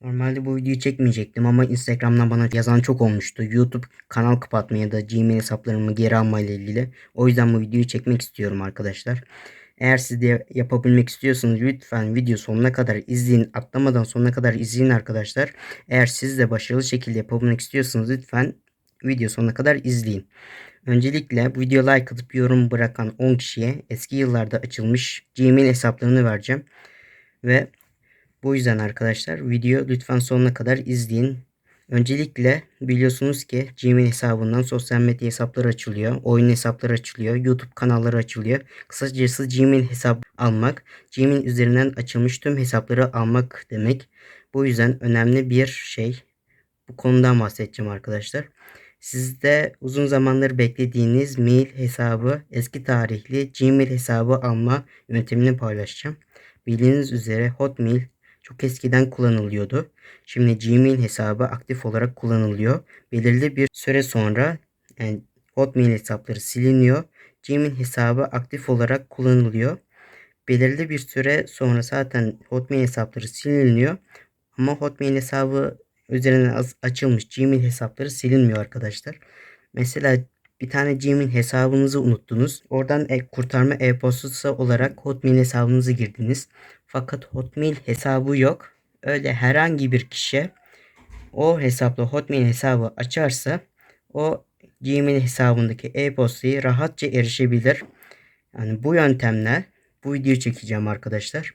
Normalde bu videoyu çekmeyecektim ama Instagram'dan bana yazan çok olmuştu. YouTube kanal kapatma ya da Gmail hesaplarımı geri alma ile ilgili. O yüzden bu videoyu çekmek istiyorum arkadaşlar. Eğer siz de yapabilmek istiyorsanız lütfen video sonuna kadar izleyin. Atlamadan sonuna kadar izleyin arkadaşlar. Eğer siz de başarılı şekilde yapabilmek istiyorsanız lütfen video sonuna kadar izleyin. Öncelikle bu video like atıp yorum bırakan 10 kişiye eski yıllarda açılmış Gmail hesaplarını vereceğim. Ve bu yüzden arkadaşlar video lütfen sonuna kadar izleyin. Öncelikle biliyorsunuz ki Gmail hesabından sosyal medya hesapları açılıyor. Oyun hesapları açılıyor. YouTube kanalları açılıyor. Kısacası Gmail hesap almak, Gmail üzerinden açılmış tüm hesapları almak demek. Bu yüzden önemli bir şey. Bu konudan bahsedeceğim arkadaşlar. Sizde uzun zamandır beklediğiniz mail hesabı, eski tarihli Gmail hesabı alma yöntemini paylaşacağım. Bildiğiniz üzere Hotmail çok eskiden kullanılıyordu. Şimdi Gmail hesabı aktif olarak kullanılıyor. Belirli bir süre sonra yani Hotmail hesapları siliniyor. Gmail hesabı aktif olarak kullanılıyor. Belirli bir süre sonra zaten Hotmail hesapları siliniyor. Ama Hotmail hesabı üzerinden açılmış Gmail hesapları silinmiyor arkadaşlar. Mesela bir tane Gmail hesabınızı unuttunuz. Oradan e kurtarma e-postası olarak Hotmail hesabınızı girdiniz. Fakat Hotmail hesabı yok. Öyle herhangi bir kişi o hesapla Hotmail hesabı açarsa o Gmail hesabındaki e-postayı rahatça erişebilir. Yani bu yöntemle bu videoyu çekeceğim arkadaşlar.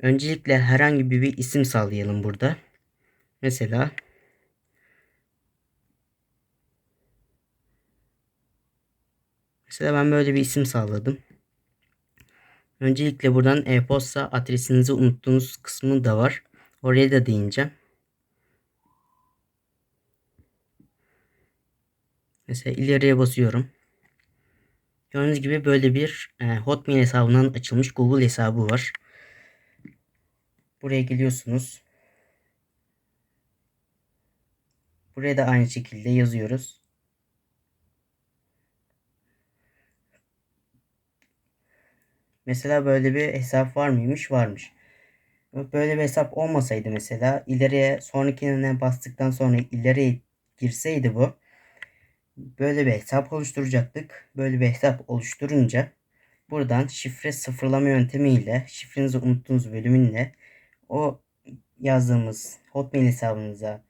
Öncelikle herhangi bir isim sağlayalım burada. Mesela Mesela ben böyle bir isim sağladım. Öncelikle buradan e-posta adresinizi unuttuğunuz kısmı da var. Oraya da değineceğim. Mesela ileriye basıyorum. Gördüğünüz gibi böyle bir e, Hotmail hesabından açılmış Google hesabı var. Buraya geliyorsunuz. Buraya da aynı şekilde yazıyoruz. Mesela böyle bir hesap var mıymış? Varmış. Böyle bir hesap olmasaydı mesela ileriye sonrakine bastıktan sonra ileriye girseydi bu böyle bir hesap oluşturacaktık. Böyle bir hesap oluşturunca buradan şifre sıfırlama yöntemiyle şifrenizi unuttuğunuz bölümünle o yazdığımız Hotmail hesabınıza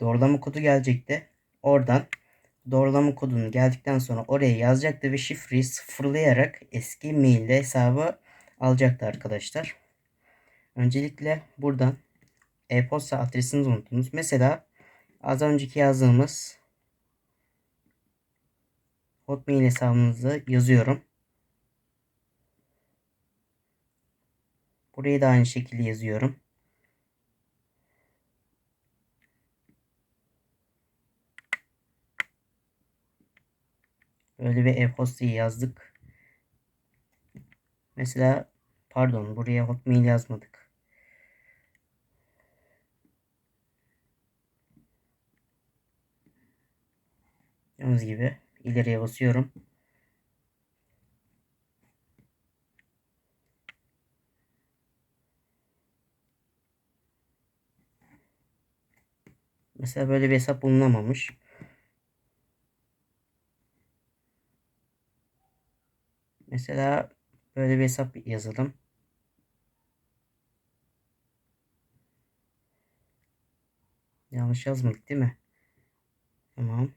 doğrulama kodu gelecekti. Oradan doğrulama kodunu geldikten sonra oraya yazacaktı ve şifreyi sıfırlayarak eski mailde hesabı alacaktı arkadaşlar. Öncelikle buradan e-posta adresinizi unuttunuz. Mesela az önceki yazdığımız Hotmail hesabınızı yazıyorum. Burayı da aynı şekilde yazıyorum. Böyle bir e-postayı yazdık. Mesela pardon buraya hotmail yazmadık. Gördüğünüz gibi ileriye basıyorum. Mesela böyle bir hesap bulunamamış. Mesela böyle bir hesap yazalım. Yanlış yazmadık değil mi? Tamam.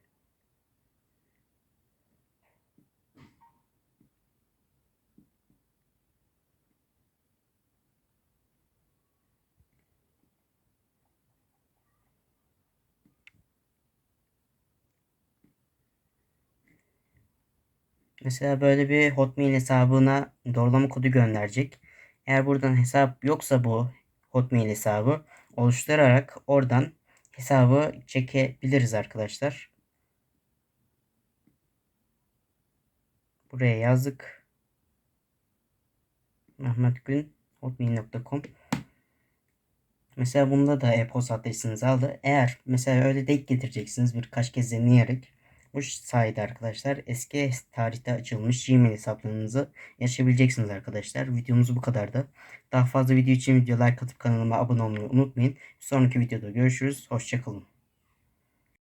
Mesela böyle bir Hotmail hesabına doğrulama kodu gönderecek. Eğer buradan hesap yoksa bu Hotmail hesabı oluşturarak oradan hesabı çekebiliriz arkadaşlar. Buraya yazdık. Mehmet Gün hotmail.com Mesela bunda da e-posta adresinizi aldı. Eğer mesela öyle denk getireceksiniz birkaç kez deneyerek Bu sayede arkadaşlar eski tarihte açılmış Gmail hesaplarınızı yaşayabileceksiniz arkadaşlar. Videomuz bu kadardı. Daha fazla video için videolar katıp kanalıma abone olmayı unutmayın. Sonraki videoda görüşürüz. Hoşçakalın.